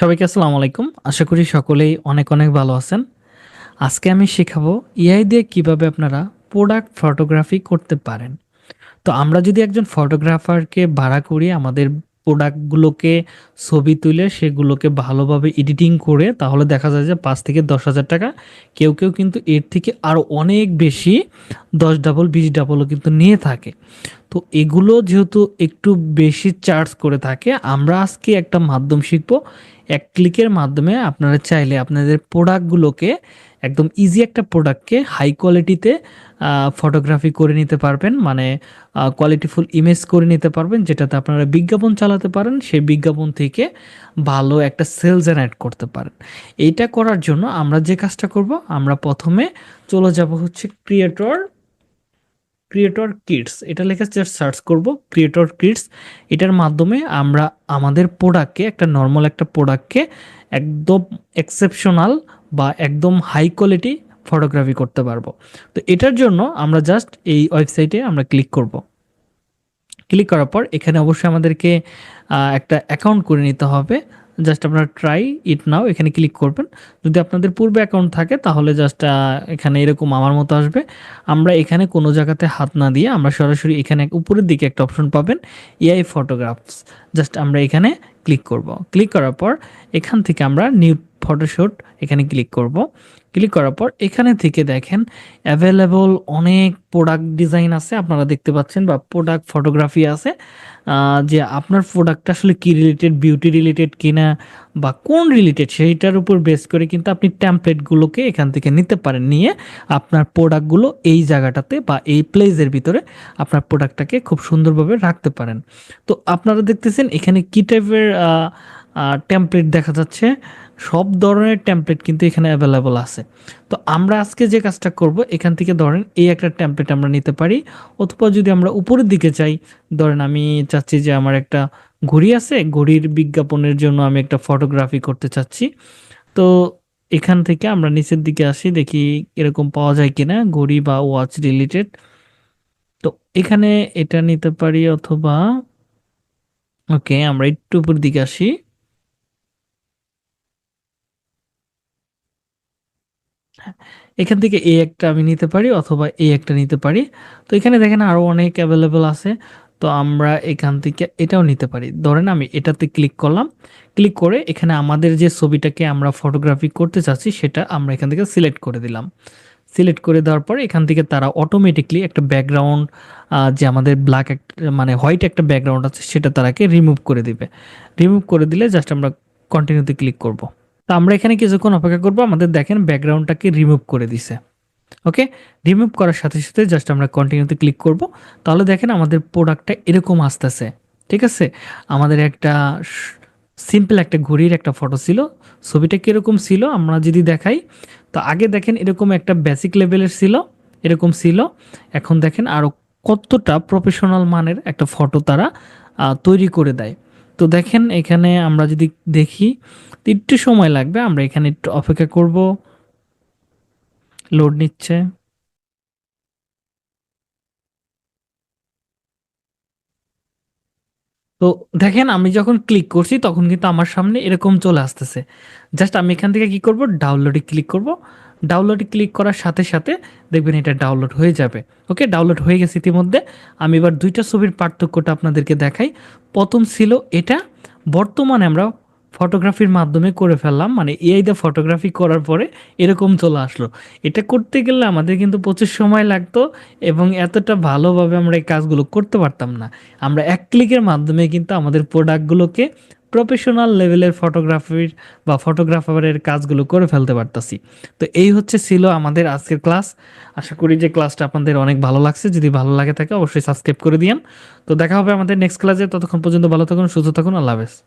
সবাইকে আসসালামু আলাইকুম। আশা করি সকলেই অনেক অনেক ভালো আছেন। আজকে আমি শেখাবো এআই দিয়ে কীভাবে আপনারা প্রোডাক্ট ফটোগ্রাফি করতে পারেন। তো আমরা যদি একজন ফটোগ্রাফারকে ভাড়া করি, আমাদের প্রোডাক্টগুলোকে ছবি তুলে সেগুলোকে ভালোভাবে এডিটিং করে, তাহলে দেখা যায় যে পাঁচ থেকে দশ হাজার টাকা, কেউ কেউ কিন্তু এর থেকে আরও অনেক বেশি দশ ডাবল বিশ ডাবলও কিন্তু নিয়ে থাকে। তো এগুলো যেহেতু একটু বেশি চার্জ করে থাকে, আমরা আজকে একটা মাধ্যম শিখব। এক ক্লিকের মাধ্যমে আপনারা চাইলে আপনাদের প্রোডাক্টগুলোকে একদম ইজি একটা প্রোডাক্টকে হাই কোয়ালিটিতে ফটোগ্রাফি করে নিতে পারবেন। মানে কোয়ালিটিফুল ইমেজ করে নিতে পারবেন, যেটাতে আপনারা বিজ্ঞাপন চালাতে পারেন, সেই বিজ্ঞাপন থেকে ভালো একটা সেল জেনারেট করতে পারেন। এইটা করার জন্য আমরা যে কাজটা করব, আমরা প্রথমে চলে যাব হচ্ছে ক্রিয়েটর ক্রিয়েটর কিটস এটা লেখা সার্চ করব ক্রিয়েটর কিটস এটার মাধ্যমে আমরা আমাদের প্রোডাক্টকে একটা নর্মাল একটা প্রোডাক্টকে একদম এক্সেপশনাল বা একদম হাই কোয়ালিটি ফটোগ্রাফি করতে পারব। তো এটার জন্য আমরা জাস্ট এই ওয়েবসাইটে আমরা ক্লিক করব। ক্লিক করার পর এখানে অবশ্যই আমাদেরকে একটা অ্যাকাউন্ট করে নিতে হবে। জাস্ট আপনারা ট্রাই ইট নাও এখানে ক্লিক করবেন। যদি আপনাদের পূর্বে অ্যাকাউন্ট থাকে, তাহলে জাস্ট এখানে এরকম আমার মতো আসবে। আমরা এখানে কোনো জায়গাতে হাত না দিয়ে আমরা সরাসরি এখানে উপরের দিকে একটা অপশন পাবেন এআই ফটোগ্রাফস জাস্ট আমরা এখানে ক্লিক করব। ক্লিক করার পর এখান থেকে আমরা নিউ ফটোশুট এখানে ক্লিক করব। ক্লিক করার পর এখানে থেকে দেখেন অ্যাভেলেবল অনেক প্রোডাক্ট ডিজাইন আছে। আপনারা দেখতে পাচ্ছেন বা প্রোডাক্ট ফটোগ্রাফি আছে। যে আপনার প্রোডাক্টটা আসলে কি রিলেটেড বিউটি রিলেটেড কিনা বা কোন রিলেটেড সেইটার উপর বেস করে কিন্তু আপনি ট্যাম্পলেটগুলোকে এখান থেকে নিতে পারেন। নিয়ে আপনার প্রোডাক্টগুলো এই জায়গাটাতে বা এই প্লেসের ভিতরে আপনার প্রোডাক্টটাকে খুব সুন্দরভাবে রাখতে পারেন। তো আপনারা দেখতেছেন এখানে কি টাইপের টেমপ্লেট দেখা যাচ্ছে? সব ধরনের টেমপ্লেট কিন্তু এখানে অ্যাভেলেবল আছে। তো আমরা আজকে যে কাজটা করব, এখান থেকে ধরেন এই একটা টেমপ্লেট আমরা নিতে পারি, অথবা যদি আমরা উপরের দিকে চাই ধরেন আমি চাচ্ছি যে আমার একটা ঘড়ি আছে, ঘড়ির বিজ্ঞাপনের জন্য আমি একটা ফটোগ্রাফি করতে চাচ্ছি। তো এখান থেকে আমরা নিচের দিকে আসি, দেখি এরকম পাওয়া যায় কিনা, ঘড়ি বা ওয়াচ রিলেটেড তো এখানে এটা নিতে পারি অথবা ওকে আমরা একটু উপর দিকে আসি। এখান থেকে এ একটা আমি নিতে পারি অথবা এ একটা নিতে পারি। তো এখানে দেখেন আরও অনেক অ্যাভেলেবল আছে। তো আমরা এখান থেকে এটাও নিতে পারি। ধরেন আমি এটাতে ক্লিক করলাম। ক্লিক করে এখানে আমাদের যে ছবিটাকে আমরা ফটোগ্রাফি করতে চাচ্ছি সেটা আমরা এখান থেকে সিলেক্ট করে দিলাম। সিলেক্ট করে দেওয়ার পর এখান থেকে তারা অটোমেটিকলি একটা ব্যাকগ্রাউন্ড যে আমাদের ব্ল্যাক একটা মানে হোয়াইট একটা ব্যাকগ্রাউন্ড আছে সেটা তারাকে রিমুভ করে দিবে। রিমুভ করে দিলে জাস্ট আমরা কন্টিনিউতে ক্লিক করব। তো আমরা এখানে কিছুক্ষণ অপেক্ষা করব। আমাদের দেখেন ব্যাকগ্রাউন্ডটাকে রিমুভ করে দিছে। ওকে রিমুভ করার সাথে সাথে জাস্ট আমরা কন্টিনিউতে ক্লিক করব। তাহলে দেখেন আমাদের প্রোডাক্টটা এরকম আসতেছে। ঠিক আছে? আমাদের একটা সিম্পল একটা ঘড়ির একটা ফটো ছিল। ছবিটা কীরকম ছিল আমরা যদি দেখাই? তো আগে দেখেন এরকম একটা বেসিক লেভেলের ছিল। এরকম ছিল। এখন দেখেন আরও কতটা প্রফেশনাল মানের একটা ফটো তারা তৈরি করে দেয়। তো দেখেন, এখানে আমরা যদি দেখি একটু সময় লাগবে, আমরা এখানে একটু অপেক্ষা করব। লোড নিচ্ছে। তো দেখেন আমি যখন ক্লিক করছি, তখন কিন্তু আমার সামনে এরকম চলে আসতেছে। জাস্ট আমি এখান থেকে কি করব? ডাউনলোডে ক্লিক করব। ডাউনলোডে ক্লিক করার সাথে সাথে দেখবেন এটা ডাউনলোড হয়ে যাবে। ওকে ডাউনলোড হয়ে গেছে ইতিমধ্যে। আমি এবার দুইটা ছবির পার্থক্যটা আপনাদেরকে দেখাই। প্রথম ছিল এটা। বর্তমানে আমরা ফটোগ্রাফির মাধ্যমে করে ফেললাম। মানে এআই দিয়ে ফটোগ্রাফি করার পরে এরকম চলে আসলো। এটা করতে গেলে আমাদের কিন্তু প্রচুর সময় লাগতো এবং এতটা ভালোভাবে আমরা এই কাজগুলো করতে পারতাম না। আমরা এক ক্লিকের মাধ্যমে কিন্তু আমাদের প্রোডাক্টগুলোকে প্রফেশনাল লেভেলের ফটোগ্রাফির বা ফটোগ্রাফারের কাজগুলো করে ফেলতে পারতাছি। তো এই হচ্ছে ছিল আমাদের আজকের ক্লাস আশা করি যে ক্লাসটা আপনাদের অনেক ভালো লাগছে। যদি ভালো লাগে থাকে অবশ্যই সাবস্ক্রাইব করে দিয়েন। তো দেখা হবে আমাদের নেক্সট ক্লাসে ততক্ষণ পর্যন্ত ভালো থাকুন, সুস্থ থাকুন। আল্লাহ হাফেজ।